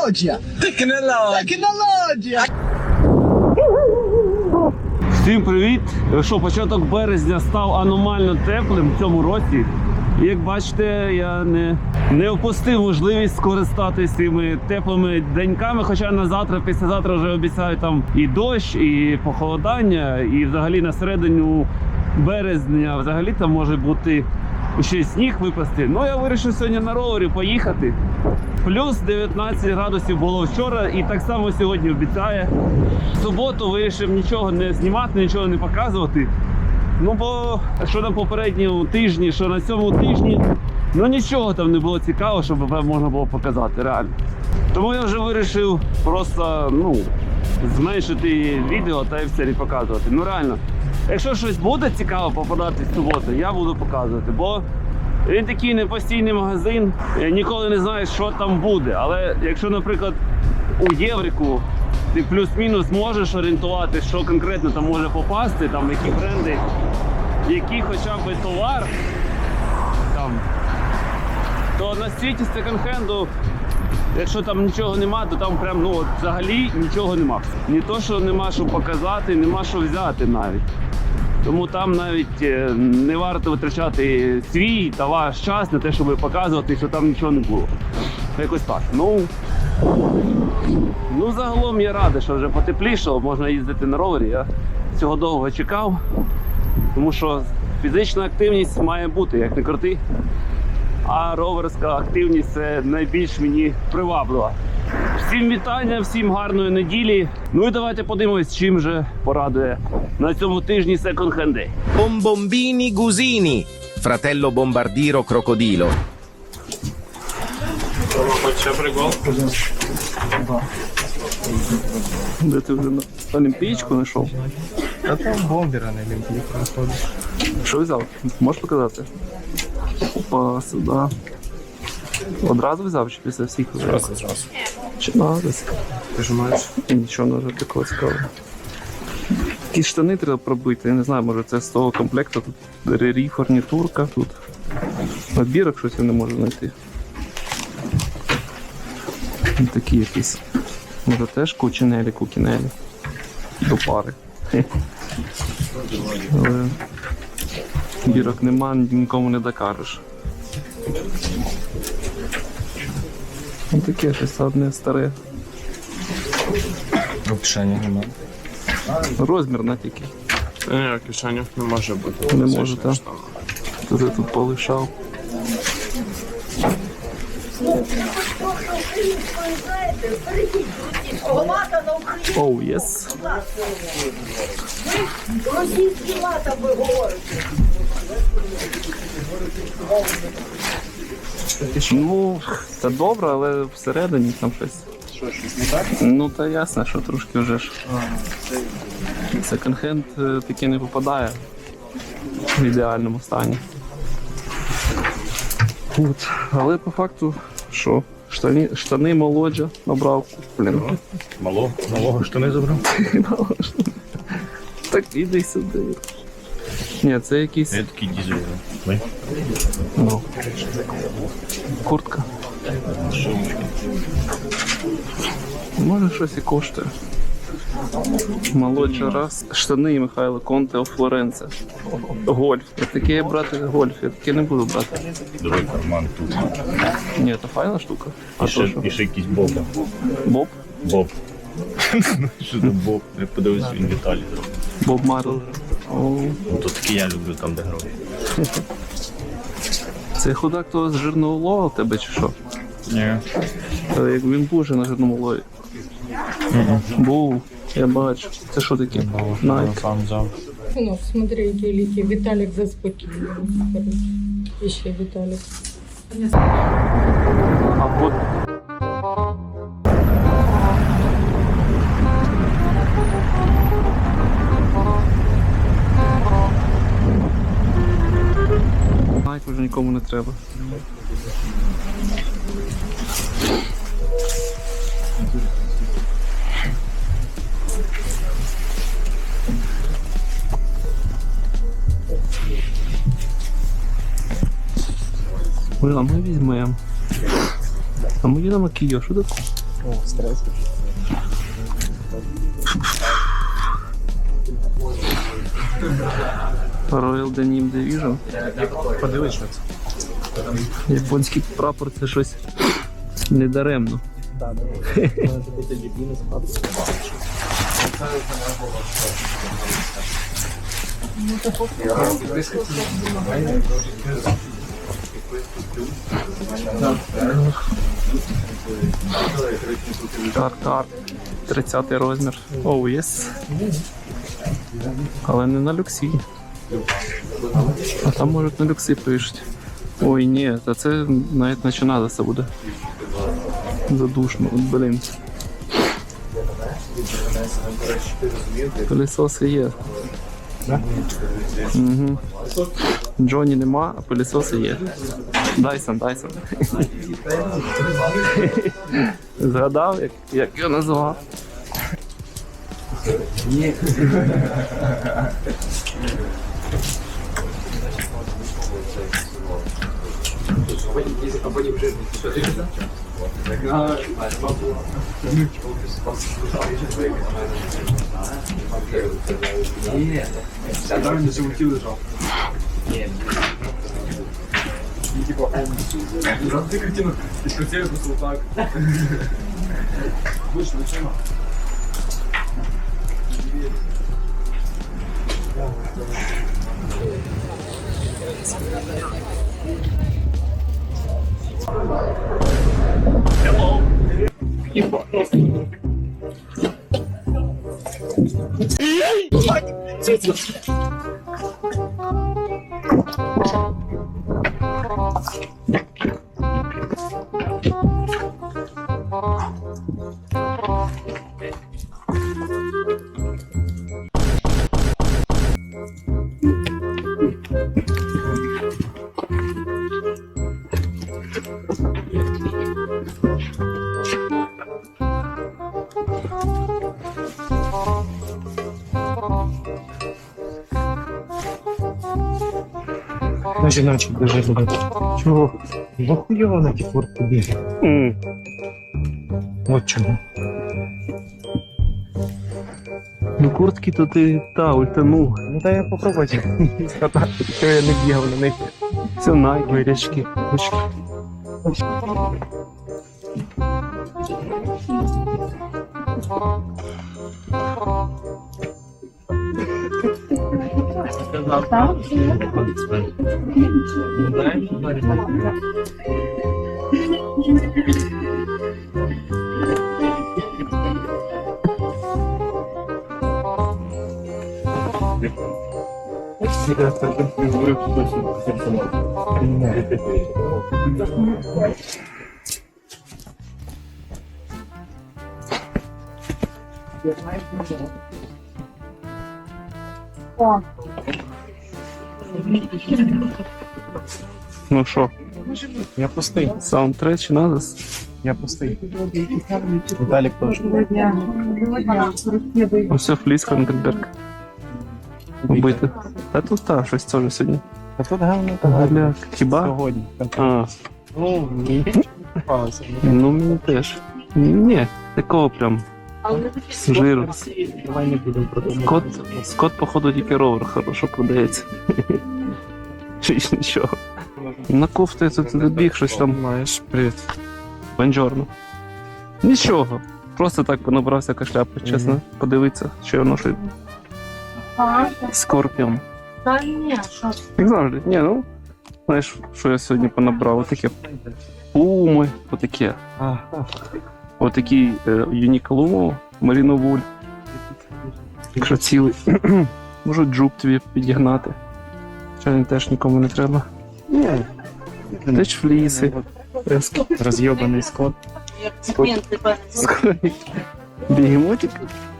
Технологія! Технологія. Технологія! Всім привіт! Що початок березня став аномально теплим в цьому році. І як бачите, я не, не впустив можливість скористатися цими теплими деньками. Хоча на завтра, післязавтра вже обіцяють там і дощ, і похолодання, і взагалі на середину березня взагалі там може бути ще сніг випасти. Ну я вирішив сьогодні на ровері поїхати. Плюс 19 градусів було вчора, і так само сьогодні обіцяє. В суботу вирішив нічого не знімати, нічого не показувати. Ну, бо що на попередньому тижні, що на цьому тижні, ну нічого там не було цікавого, щоб можна було показати, реально. Тому я вже вирішив просто ну, зменшити відео та і все не показувати. Ну реально, якщо щось буде цікаво попадати в суботу, я буду показувати. Бо він такий непостійний магазин, ніколи не знаєш, що там буде. Але якщо, наприклад, у Єврику ти плюс-мінус можеш орієнтувати, що конкретно там може попасти, там які бренди, який хоча б товар, там, то на світі секонд-хенду, якщо там нічого нема, то там прям ну, от, взагалі нічого нема. Ні то, що нема що показати, нема що взяти навіть. Тому там навіть е, не варто витрачати свій та ваш час на те, щоб показувати, що там нічого не було. Якось так. Ну, ну загалом я радий, що вже потеплішало, можна їздити на ровері. Я цього довго чекав, тому що фізична активність має бути, як не крути. А роверська активність це найбільш мені приваблива. Всім вітання, всім гарної неділі. Ну і давайте подивимось, чим же порадує на цьому тижні Second Hand Day. Bombombini Gusini, fratello bombardiro crocodilo. Де ти вже на Олімпійську знайшов? Та там бомбера на Олімпійку знаходиш. Що взяв? Можеш показати? Опа, сюди. Одразу взяв чи після всіх? Зразу, зразу. Чи надось? Ти ж маєш? Нічого не вже такого цікавого. Якісь штани треба пробити, я не знаю, може це з того комплекту. Тут рері фурнітурка, тут набірок щось я не можу знайти. Ось Такі якісь. Може теж кучинелі, кукінелі. До пари. Але бірок нема, нікому не докажеш. Ось таке щось одне старе. У кишені нема. Розмірна тільки. Ні, в кишенях не може бути. Не може, так? Хто ти тут полишав? На Оу, єс. російські лата ви говорите. Ну, це добре, але всередині там щось. Що, щось не так? Ну, та ясно, що трошки вже ж. Секонд-хенд е, таки не попадає в ідеальному стані. От. Але по факту, що? Штани, штани молоджа набрав. Блін. Мало, малого штани забрав. Так іди сюди. Ні, це якийсь. Я такий дізель. Ну. Куртка. Може щось і коштує. Молодша раз. Штани Михайло Конте у Флоренце. Гольф. Я таке я брати гольф, я таке не буду брати. Давай карман тут. Ні, це файна штука. А І то ще, що? і ще якийсь боб. Боб? Боб. Що там боб? Я подивився, він в Італії зробив. Боб Марлен. Ну то таке я люблю там, де гроші. це худак того з жирного лова у тебе чи що? Ні. Та як він був вже на жирному лові. Був, я бачу. Це що таке? Найк. Сам взяв. Ну, смотри, які ліки. Віталік заспокійний. І ще Віталік. А от нікому не треба. Блин, а ми візьмемо. А ми їдемо Київ, що таке? Royal Denim Division. Подивись, що це. Японський прапор це щось недаремно. Так, так. 30 розмір. Оу, єс. Але не на люксі. А там можуть на люксі пишуть. Ой, ні, та це навіть починатися буде. Задушно, от, блін. Пилісоси є. Угу. Джоні нема, а пилісоси є. Дайсон, Дайсон. Згадав, як, як Если попадем не замутил. Нет. Да його назвав. На жіночок дуже люблю. Чого? Бо хуйово на ті куртки бігає. От чому. Ну куртки то ти та ультанув. Ну дай я попробувати. Скатати, що я не бігав на них. Це Nike. Вирячки. Ручки. Я знаю, що Ну що, Я пустий. саундтрек чи назас? Я пустий. Віталік теж. Ось фліс Хангенберг. Убити. Та тут та, щось теж сьогодні. А тут гарно. Галя, хіба? Сьогодні. А, Ну, ну мені теж. Ні, такого прям жиру. Скот, скот, походу, тільки ровер хорошо продається. Чи нічого. На кофту я тут добіг, щось там. Маєш, привіт. Бонжорно. Нічого. Просто так понабрався кашляпи, чесно. Подивитися, що я ношу. Скорпіон. Та ні, що Як завжди. Ні, ну. Знаєш, що я сьогодні понабрав? Отаке пуми, отаке. Отакий Юніколу, Маріно Якщо цілий. Можу джуп тобі підігнати. Він теж нікому не треба. ні. Теж фліси. Ески. Роз'єбаний скот. Бігемотик.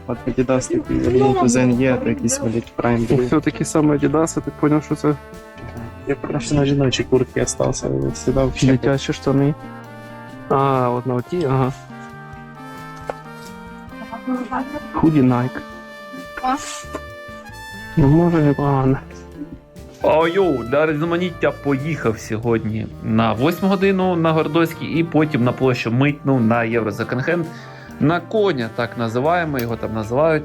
От Adidas такий вернув Zen є, то якийсь Prime Blue. Все такі саме Adidas, ти зрозумів, що це Я просто на жіночій куртці остався, сюди в щепу. дитячі штани. А, от на оті, ага. Худі Nike. Ну, може непогано. Ой, для різноманіття поїхав сьогодні на 8 годину на Гордоцький і потім на площу Митну на Єврозаконхенд. На коня, так називаємо, його там називають.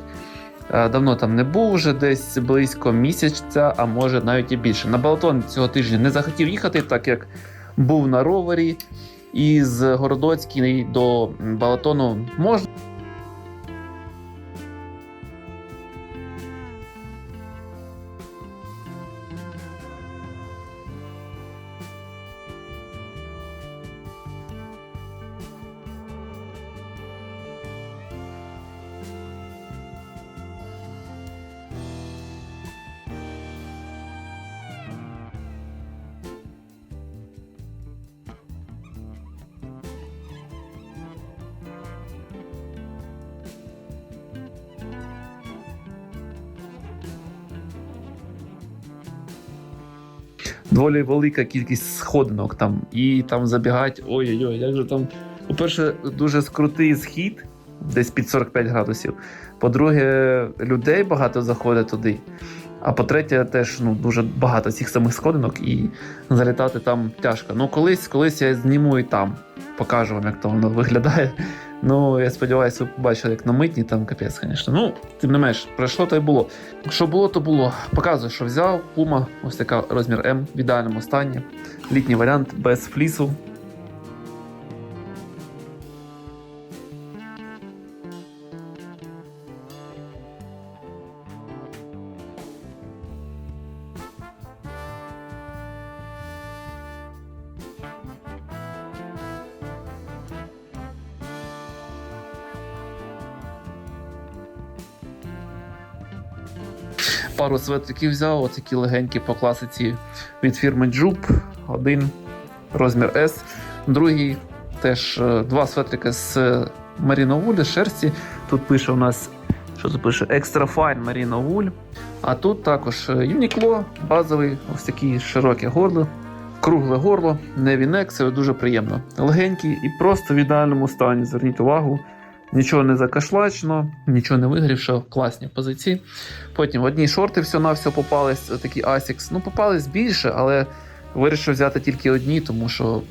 Е, Давно там не був, вже десь близько місяця, а може навіть і більше. На балатон цього тижня не захотів їхати, так як був на ровері. І з Городоцький до балатону можна. Доволі велика кількість сходинок там, і там забігають. Ой-ой-ой, як же там. По-перше, дуже скрутий схід, десь під 45 градусів. По-друге, людей багато заходить туди. А по-третє, теж ну, дуже багато цих самих сходинок, і залітати там тяжко. Ну, колись, колись я зніму і там, покажу вам, як то воно виглядає. Ну, я сподіваюся, ви побачили, як на митні, там капець, звісно. Ну, тим не менш, пройшло то й було. Що було, то було. Показую, що взяв. Пума, ось така розмір М в ідеальному стані. Літній варіант без флісу. Пару светриків взяв, отакі легенькі по класиці від фірми Jup. Один розмір S, другий теж е, два светрики з Wool, з шерсті. Тут пише у нас, що тут пише Extra Fine Merino Wool. А тут також е, Uniqlo, базовий, ось такі широке горло, кругле горло, не вінек, це дуже приємно. Легенький і просто в ідеальному стані. Зверніть увагу. Нічого не закашлачно, нічого не вигрівши, класні позиції. Потім одні шорти все на все попались, такі Asics. Ну, попались більше, але вирішив взяти тільки одні, тому що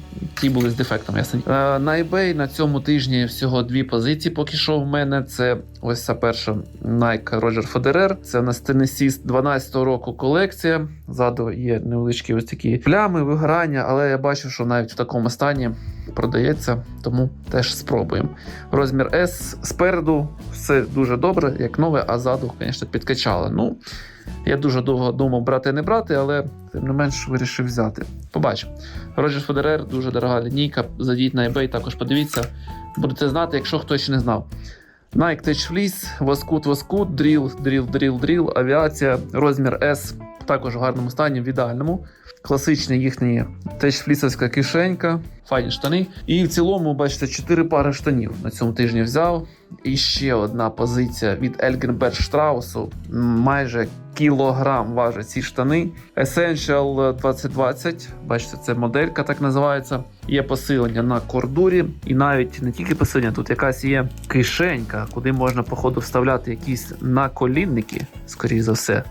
ті були з дефектом. Ясен. Е, на eBay на цьому тижні всього дві позиції поки що в мене. Це ось ця перша Nike Roger Federer. Це у нас Tennessee 12-го року колекція. Ззаду є невеличкі ось такі плями, вигорання, але я бачу, що навіть в такому стані продається, тому теж спробуємо. Розмір S спереду все дуже добре, як нове, а ззаду, звісно, підкачали. Ну, я дуже довго думав брати не брати, але тим не менш вирішив взяти. Побачимо. Roger Federer, дуже дорога лінійка. Зайдіть на eBay, також подивіться. Будете знати, якщо хтось ще не знав. Nike Tech Fleece, Воскут, Воскут, Drill, Drill, Drill, Drill, авіація, розмір S, також в гарному стані, в ідеальному. Класична їхня течфлісовська кишенька, файні штани. І в цілому, бачите, 4 пари штанів на цьому тижні взяв. І ще одна позиція від Ельгенберг Штраусу. Майже кілограм важать ці штани. Essential 2020. Бачите, це моделька так називається. Є посилення на кордурі, і навіть не тільки посилення, тут якась є кишенька, куди можна, походу, вставляти якісь наколінники, скоріш за все.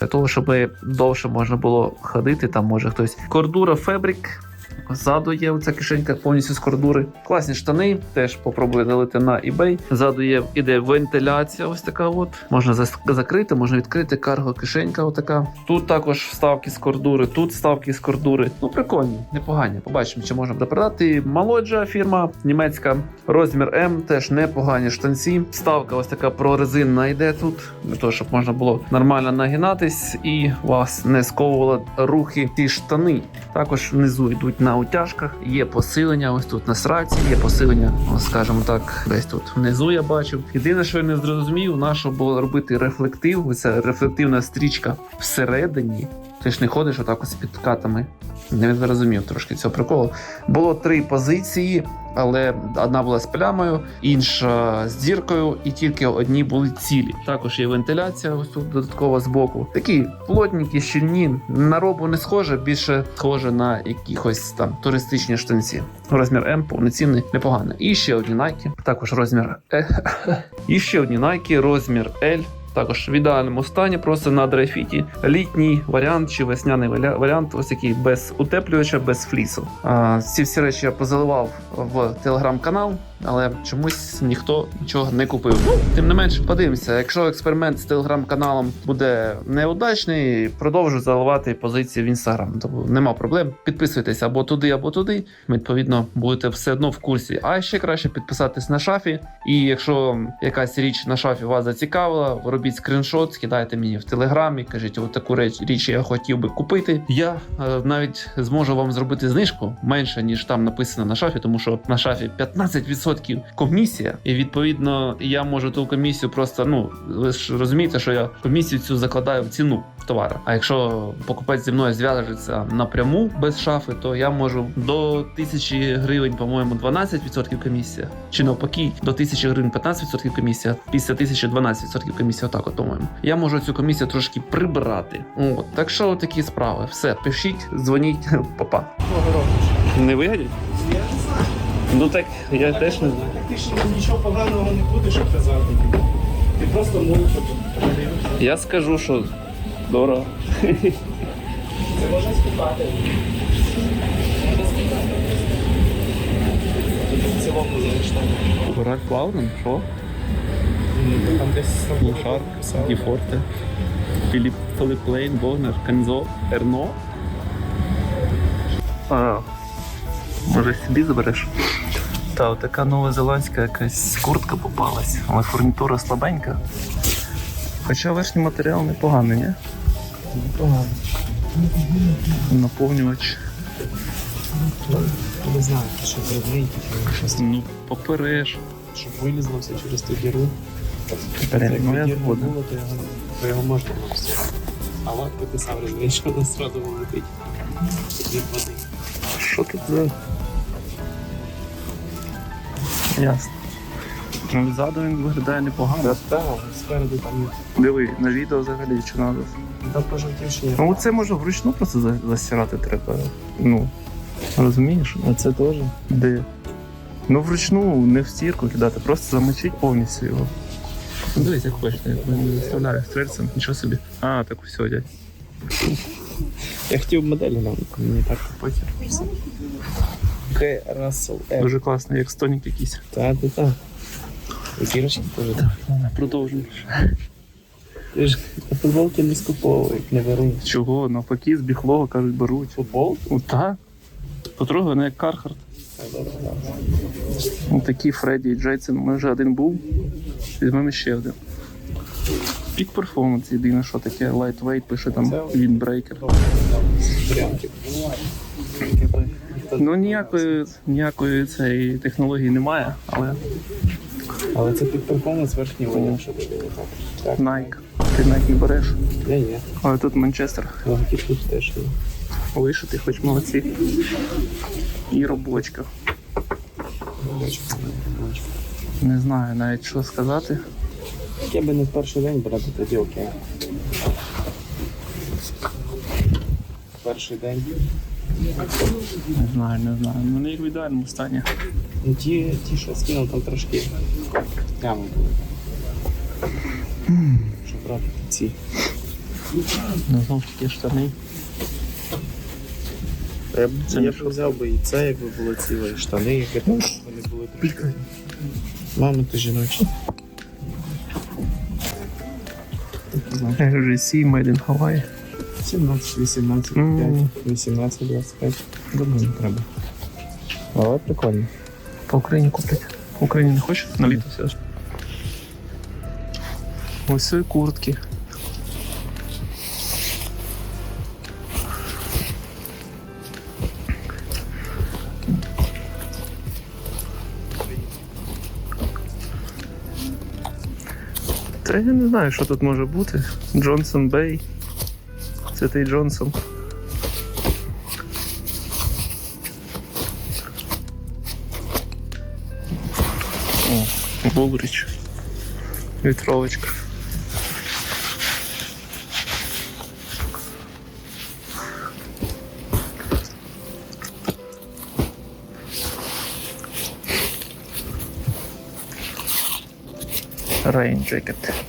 Для того, щоб довше можна було ходити, там може хтось. Кордура Фебрик. Ззаду є оця кишенька повністю з кордури. Класні штани, теж попробую залити на eBay. Ззаду є іде вентиляція, ось така от. Можна закрити, можна відкрити карго кишенька. Отака. Тут також вставки з кордури, тут вставки з кордури. Ну, прикольні, непогані. Побачимо, чи можна буде продати. Молоджа фірма німецька. Розмір М, теж непогані штанці. Вставка ось така прорезинна йде тут, для того, щоб можна було нормально нагинатись і вас не сковували рухи ці штани. Також внизу йдуть на утяжках. Є посилення. Ось тут на сраці, є посилення, скажімо так, десь тут внизу я бачив. Єдине, що я не зрозумів, на було робити рефлектив. Оця рефлективна стрічка всередині. Ти ж не ходиш отак під катами. Не зрозумів трошки цього приколу. Було три позиції, але одна була з плямою, інша з діркою, і тільки одні були цілі. Також є вентиляція, ось тут додатково з боку. Такі плотненькі, щільні. На робу не схоже, більше схоже на якихось там туристичні штанці. Розмір М повноцінний, непоганий. І ще одні Nike, також розмір Е. І ще одні Nike, розмір L. також в ідеальному стані, просто на драйфіті. Літній варіант чи весняний варіант, ось який без утеплювача, без флісу. Ці всі речі я позаливав в телеграм-канал, але чомусь ніхто нічого не купив. Ну, тим не менше, подивимося. Якщо експеримент з телеграм-каналом буде неудачний, продовжу заливати позиції в інстаграм. Тобто нема проблем. Підписуйтесь або туди, або туди. Відповідно, будете все одно в курсі. А ще краще підписатись на шафі. І якщо якась річ на шафі вас зацікавила, робіть скріншот, скидайте мені в телеграмі, кажіть, от таку реч, річ я хотів би купити. Я е, навіть зможу вам зробити знижку менше, ніж там написано на шафі, тому що на шафі 15% комісія, і відповідно я можу ту комісію просто. Ну ви ж розумієте, що я комісію цю закладаю в ціну товара. А якщо покупець зі мною зв'яжеться напряму без шафи, то я можу до тисячі гривень, по-моєму, 12% комісія, чи навпаки, до тисячі гривень 15% комісія, після тисячі 12% комісія. Отак, от, по-моєму. Я можу цю комісію трошки прибирати. От так що такі справи. Все, пишіть, дзвоніть, папа. Не вигадять? Ну так я теж не знаю. Ти ж нічого поганого не будеш казати. Ти просто мовчок. Я скажу, що дорого. Це можна спитати. В цілому залишно. Ральф Лаурен, що? Там десь Лошар, Діфорте, Філіп Філіп Лейн, Вогнер, Канзо, Ерно. А, може собі забереш? Та, така новозеландська якась куртка попалась, але фурнітура слабенька. Хоча верхній матеріал непоганий, ні? Непогано. Наповнювач. Не знаю, що зробити, щось, Ну, попереш. щоб вилізло все через ту діру. Блін, ну я згоден. було, то його, то його можна було все. А латка ти сам розумієш, що вона зразу летить. Від води. Що тут за. Ясно. Ну, ззаду він виглядає непогано. Так, спереду там Диви, на відео взагалі чи надо. там пожовтівші. Ну це може вручну просто за- засирати треба. Ну, розумієш? А це теж? Де? Ну вручну не в стірку кидати, просто замочить повністю його. Ну, Дивись, як хочеш, я не заставляю серцем, нічого собі. А, так все, дядь. Я хотів моделі нам, мені так потім. К. Рассел М. Дуже класно, як стонік якийсь. Та, та, та. Зірочки теж. так. Продовжуємо. Ти ж футболки не скуповують, не беруть. Чого? Навпаки, з біхлого кажуть, беруть. Футбол? Ну так. Потрогай, не як Кархарт. Ну, такі Фредді і Джейсон. У мене вже один був. Візьмемо ще один. Пік перформанс єдине, що таке lightweight, пише там Це- windbreaker. Ну ніякої, ніякої цієї технології немає, але Але це під перформанс верхній одяг, що ти було так. Nike. Ти Nike не береш. Ні, ні. Але тут Манчестер. Логотип тут теж є. Вишитий, хоч молодці. І робочка. Не знаю навіть що сказати. Я би не в перший день брати, тоді окей. Перший день. Не знаю, не знаю. Ну не як в ідеальному стані. Ну ті, ті що скинув, там трошки прямо були. Щоб брати ці. Ну знову ж таки штани. Я б, Це я не б взяв би і це, якби було ціле, і штани, якби там вони були трошки. Мами то жіночі. GC Made in Hawaii. 17, 18, 5, Мгм. 18, 25. Думаю, не треба. Але прикольно. По Україні куплять. В Україні не хочеш на літо все ж. Ось і куртки. Та я не знаю, що тут може бути. Джонсон Бей. Це той Джонсон. Булріч. Вітровочка. Rain jacket.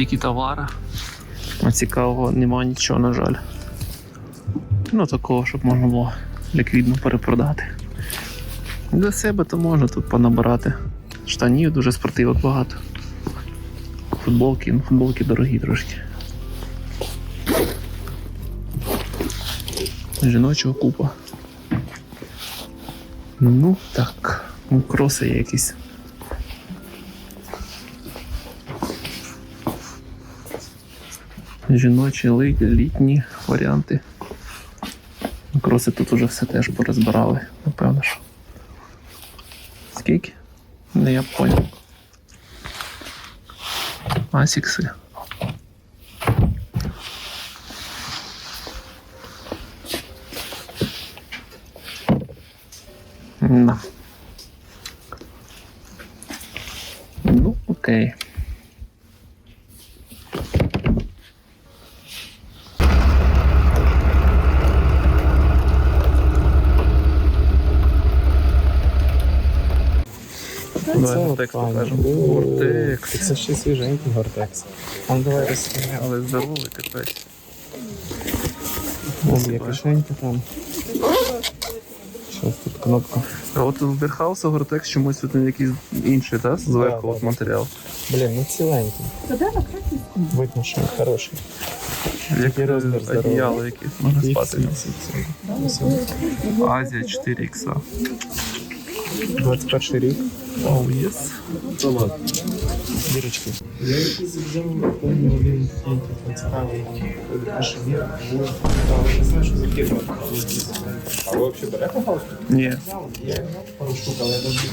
Стільки товара. А цікавого нема нічого, на жаль. Ну, такого, щоб можна було ліквідно перепродати. Для себе то можна тут понабирати. Штанів дуже спортивок багато. Футболки, ну футболки дорогі трошки. Жіночого купа. Ну так, ну, кроси якісь. Жіночі, літні варіанти. Кроси тут уже все теж порозбирали, напевно що. Скільки? Не я понял. Асікси. Да. Ну, окей. Текст покажемо. Гортекс. Це ще свіженький гортекс. А ну давай розстріляємо. Але здоровий капець. Ось є кишенька там. Щось тут кнопка. А от у Берхауса Гортекс чомусь тут якийсь інший, так? Зверху Да, от матеріал. Блін, ну ціленький. Видно, що хороший. Як Який розмір здоровий? одіяло якесь, можна спати. Азія 4 ікса. 21 рік. Оу, єс. Дірочки. Я якийсь взяв, помню, один такий цікавий. Аж є. Але не знаю, що за фірма. А ви взагалі берете галстук? Ні. Є пару штук, але я навіть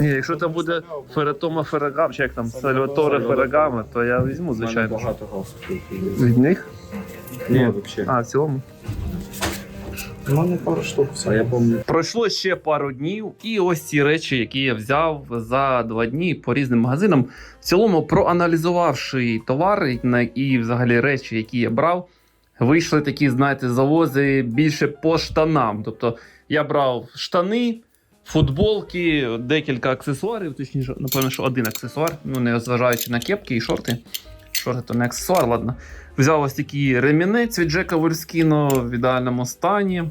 Ні, якщо там буде Феретома Феррагам, чи як там Сальваторе Феррагами, то я візьму, звичайно. багато галстуків. Від них? Ні, взагалі. А, в цілому. У мене пару штук. А я пам'ятаю. Пройшло ще пару днів, і ось ці речі, які я взяв за два дні по різним магазинам. В цілому, проаналізувавши товари на- і взагалі речі, які я брав, вийшли такі, знаєте, завози більше по штанам. Тобто я брав штани, футболки, декілька аксесуарів, точніше, напевно, що один аксесуар, ну не зважаючи на кепки і шорти. Шорти то не аксесуар, ладно. Взяв ось такий ремінець від Джека Вольскіно в ідеальному стані.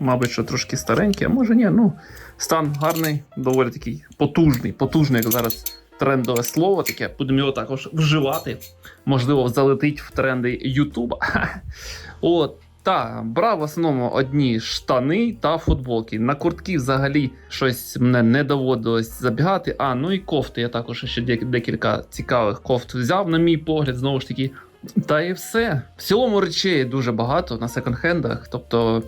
Мабуть, що трошки старенький, а може ні. Ну, стан гарний, доволі такий потужний, потужний, як зараз трендове слово таке. Будемо його також вживати. Можливо, залетить в тренди Ютуба. От. Та, брав в основному одні штани та футболки. На куртки взагалі щось мене не доводилось забігати. А, ну і кофти. Я також ще декілька цікавих кофт взяв, на мій погляд, знову ж таки. Та і все. В цілому речей дуже багато на секонд-хендах. Тобто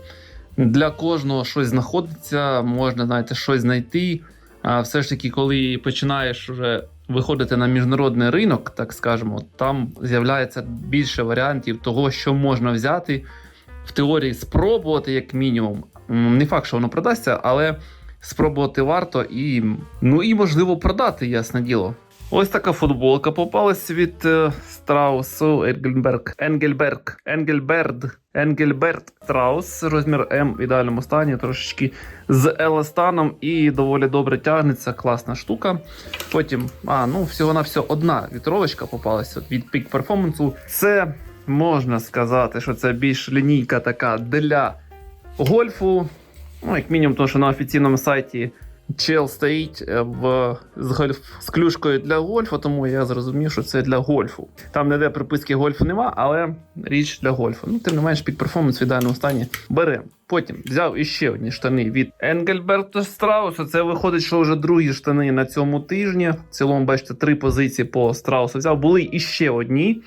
для кожного щось знаходиться, можна знаєте, щось знайти. А все ж таки, коли починаєш вже виходити на міжнародний ринок, так скажемо, там з'являється більше варіантів того, що можна взяти в теорії спробувати, як мінімум. Не факт, що воно продасться, але спробувати варто і, ну і можливо продати, ясне діло. Ось така футболка попалась від е, Страусу Енгельберг. Енгельберг. Енгельберд. Енгельберт Траус. Розмір М в ідеальному стані, трошечки з еластаном і доволі добре тягнеться. Класна штука. Потім, а, ну, всього на все одна вітровочка попалася від Peak Performance. Це можна сказати, що це більш лінійка така для гольфу. Ну, як мінімум, тому що на офіційному сайті чел стоїть е, в, з, гольф, з клюшкою для гольфу, тому я зрозумів, що це для гольфу. Там ніде приписки гольфу нема, але річ для гольфу. Ну, тим не менш, під перформанс в ідеальному стані беремо. Потім взяв іще одні штани від Енгельберта Страуса. Це виходить, що вже другі штани на цьому тижні. В цілому, бачите, три позиції по Страусу взяв. Були іще одні.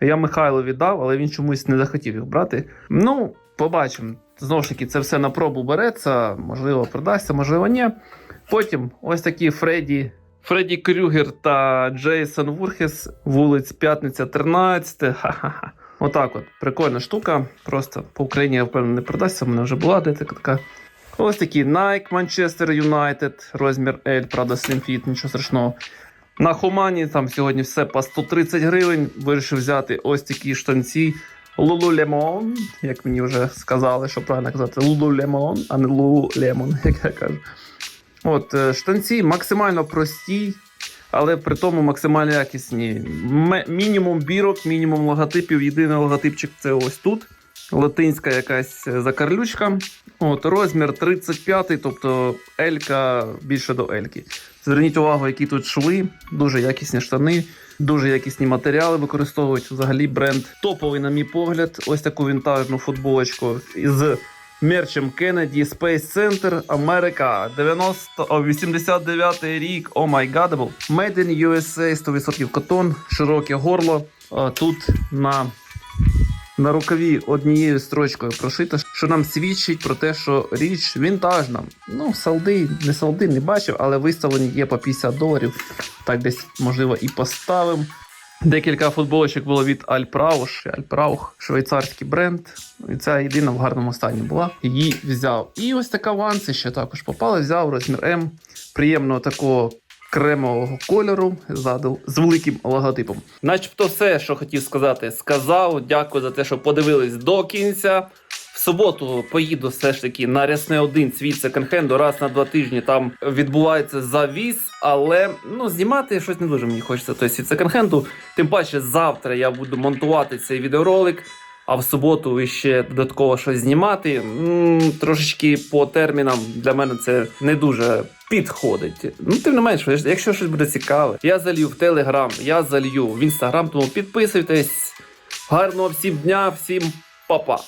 Я Михайло віддав, але він чомусь не захотів їх брати. Ну, побачимо. Знову ж таки, це все на пробу береться, можливо, продасться, можливо, ні. Потім ось такі Фредді, Фредді Крюгер та Джейсон Вурхес, вулиць П'ятниця 13. Ха-ха-ха. Отак от. Прикольна штука. Просто по Україні, я впевнений, не продасться. У мене вже була де така. Ось такі Nike Manchester United, розмір L, правда, Slim Fit, нічого страшного. На Хумані там сьогодні все по 130 гривень. Вирішив взяти ось такі штанці Lululemon, як мені вже сказали, що правильно казати, Lululemon, а не Lululemon, як я кажу. От, е, штанці максимально прості, але при тому максимально якісні. Мінімум бірок, мінімум логотипів. Єдиний логотипчик це ось тут. Латинська якась е, закарлючка. От, розмір 35, тобто Елька більше до Ельки. Зверніть увагу, які тут шви, дуже якісні штани, дуже якісні матеріали використовують. Взагалі бренд топовий, на мій погляд. Ось таку вінтажну футболочку із мерчем Kennedy Space Center Америка 90, о, 89 рік. О май гадабл. Made in USA 100% котон, широке горло. Тут на на рукаві однією строчкою прошито, що нам свідчить про те, що річ вінтажна. Ну, салди, не салди, не бачив, але виставлені є по 50 доларів. Так десь, можливо, і поставимо. Декілька футболочок було від Альпрауш, Альпраух, швейцарський бренд. І ця єдина в гарному стані була. Її взяв. І ось така ванси ще також попала. Взяв розмір М. Приємного такого кремового кольору ззаду з великим логотипом. Начебто все, що хотів сказати, сказав. Дякую за те, що подивились до кінця. В суботу поїду все ж таки на рясне 1 світ секонд-хенду раз на два тижні. Там відбувається завіс, але ну знімати щось не дуже мені хочеться. Той світ секонд-хенду. Тим паче, завтра я буду монтувати цей відеоролик. А в суботу ще додатково щось знімати. М, трошечки по термінам для мене це не дуже підходить. Ну, тим не менш, якщо щось буде цікаве, я залью в Телеграм, я залью в інстаграм, тому підписуйтесь. Гарного всім дня, всім па-па.